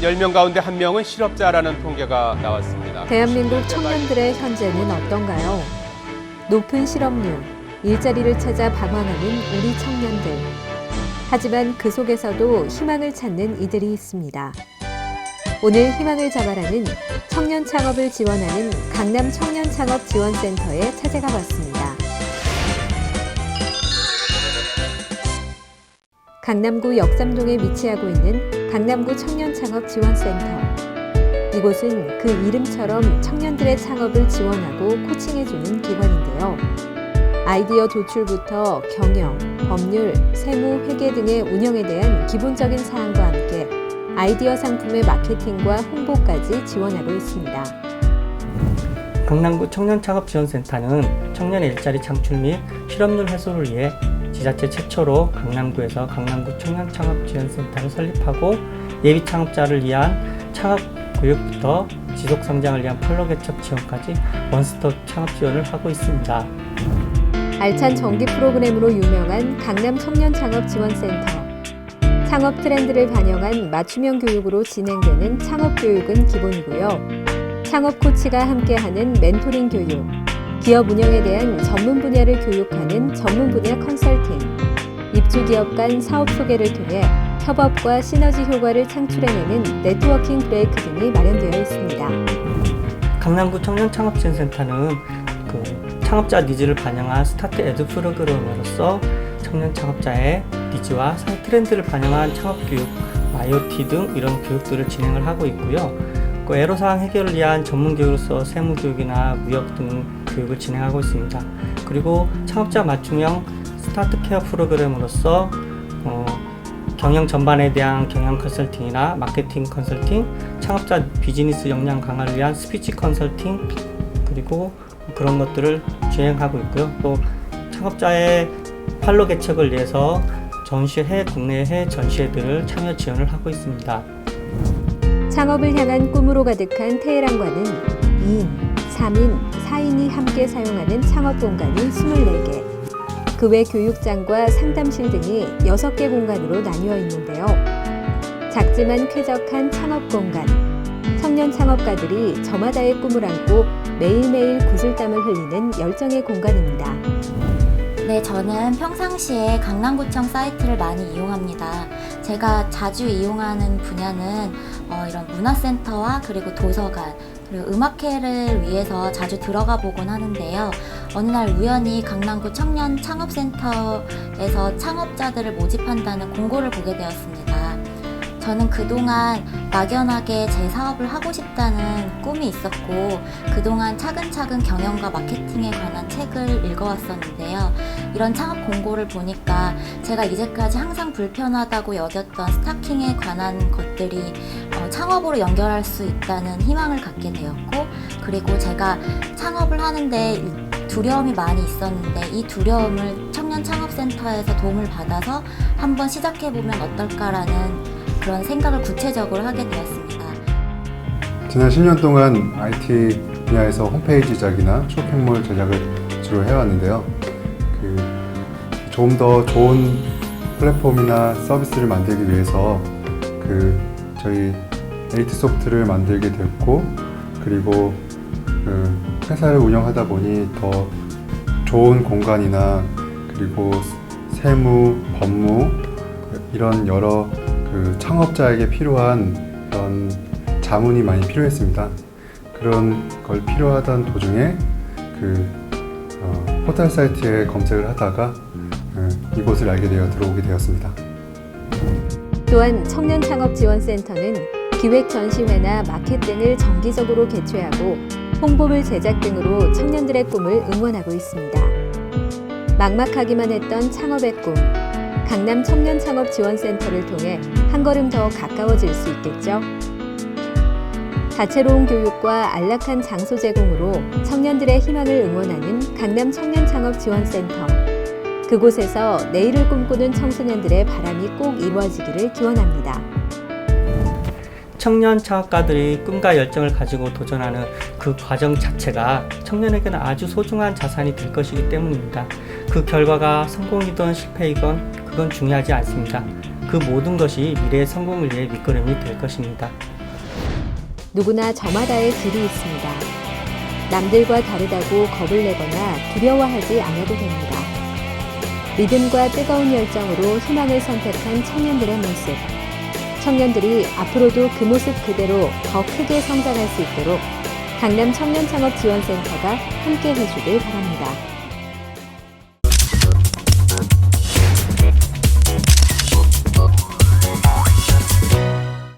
10명 가운데 1명은 실업자라는 통계가 나왔습니다. 대한민국 청년들의 현재는 어떤가요? 높은 실업률, 일자리를 찾아 방황하는 우리 청년들. 하지만 그 속에서도 희망을 찾는 이들이 있습니다. 오늘 희망을 잡아라는 청년 창업을 지원하는 강남 청년 창업 지원센터에 찾아가 봤습니다. 강남구 역삼동에 위치하고 있는 강남구 청년 창업 지원센터. 이곳은 그 이름처럼 청년들의 창업을 지원하고 코칭해주는 기관인데요. 아이디어 도출부터 경영, 법률, 세무, 회계 등의 운영에 대한 기본적인 사항과 함께 아이디어 상품의 마케팅과 홍보까지 지원하고 있습니다. 강남구 청년창업지원센터는 청년의 일자리 창출 및 실업률 해소를 위해 지자체 최초로 강남구에서 강남구 청년창업지원센터를 설립하고 예비 창업자를 위한 창업 교육부터 지속 성장을 위한 팔로 개척 지원까지 원스톱 창업 지원을 하고 있습니다. 알찬 정기 프로그램으로 유명한 강남 청년 창업 지원센터. 창업 트렌드를 반영한 맞춤형 교육으로 진행되는 창업 교육은 기본이고요. 창업 코치가 함께하는 멘토링 교육, 기업 운영에 대한 전문 분야를 교육하는 전문 분야 컨설팅, 입주 기업 간 사업 소개를 통해 협업과 시너지 효과를 창출해내는 네트워킹 브레이크 등이 마련되어 있습니다. 강남구 청년 창업 지원센터는 그 창업자 니즈를 반영한 스타트 에드 프로그램으로서 청년 창업자의 니즈와 트렌드를 반영한 창업 교육, IoT 등 이런 교육들을 진행을 하고 있고요. 그 애로사항 해결을 위한 전문 교육으로서 세무 교육이나 무역 등 교육을 진행하고 있습니다. 그리고 창업자 맞춤형 스타트 케어 프로그램으로서 어, 경영 전반에 대한 경영 컨설팅이나 마케팅 컨설팅, 창업자 비즈니스 역량 강화를 위한 스피치 컨설팅 그리고 그런 것들을 진행하고 있고요. 또 창업자의 팔로 개척을 위해서 전시 해외 국내 해외 전시회들을 참여 지원을 하고 있습니다. 창업을 향한 꿈으로 가득한 테헤란과는 2인, 3인, 4인이 함께 사용하는 창업 공간이 24개, 그 외 교육장과 상담실 등이 6개 공간으로 나뉘어 있는데요. 작지만 쾌적한 창업 공간, 청년 창업가들이 저마다의 꿈을 안고 매일매일 구슬땀을 흘리는 열정의 공간입니다. 네, 저는 평상시에 강남구청 사이트를 많이 이용합니다. 제가 자주 이용하는 분야는 어, 이런 문화센터와 그리고 도서관, 그리고 음악회를 위해서 자주 들어가 보곤 하는데요. 어느 날 우연히 강남구 청년 창업센터에서 창업자들을 모집한다는 공고를 보게 되었습니다. 저는 그동안 막연하게 제 사업을 하고 싶다는 꿈이 있었고, 그동안 차근차근 경영과 마케팅에 관한 책을 읽어왔었는데요. 이런 창업 공고를 보니까 제가 이제까지 항상 불편하다고 여겼던 스타킹에 관한 것들이 어, 창업으로 연결할 수 있다는 희망을 갖게 되었고, 그리고 제가 창업을 하는데 두려움이 많이 있었는데 이 두려움을 청년 창업센터에서 도움을 받아서 한번 시작해보면 어떨까라는 그런 생각을 구체적으로 하게 되었습니다. 지난 10년 동안 IT 분야에서 홈페이지 제작이나 쇼핑몰 제작을 주로 해왔는데요. 그 조금 더 좋은 플랫폼이나 서비스를 만들기 위해서 그 저희 에이트 소프트를 만들게 됐고 그리고 그 회사를 운영하다 보니 더 좋은 공간이나 그리고 세무, 법무 이런 여러 그 창업자에게 필요한 그런 자문이 많이 필요했습니다. 그런 걸 필요하던 도중에 그 어, 포털 사이트에 검색을 하다가 어, 이곳을 알게 되어 들어오게 되었습니다. 또한 청년 창업 지원센터는 기획 전시회나 마켓 등을 정기적으로 개최하고 홍보물 제작 등으로 청년들의 꿈을 응원하고 있습니다. 막막하기만 했던 창업의 꿈, 강남 청년 창업 지원센터를 통해 한 걸음 더 가까워질 수 있겠죠. 다채로운 교육과 안락한 장소 제공으로 청년들의 희망을 응원하는 강남 청년 창업 지원센터. 그곳에서 내일을 꿈꾸는 청소년들의 바람이 꼭 이루어지기를 기원합니다. 청년 창업가들이 꿈과 열정을 가지고 도전하는 그 과정 자체가 청년에게는 아주 소중한 자산이 될 것이기 때문입니다. 그 결과가 성공이든 실패이건 그건 중요하지 않습니다. 그 모든 것이 미래의 성공을 위해 밑거름이 될 것입니다. 누구나 저마다의 길이 있습니다. 남들과 다르다고 겁을 내거나 두려워하지 않아도 됩니다. 믿음과 뜨거운 열정으로 희망을 선택한 청년들의 모습. 청년들이 앞으로도 그 모습 그대로 더 크게 성장할 수 있도록 강남 청년 창업 지원센터가 함께 해주길 바랍니다.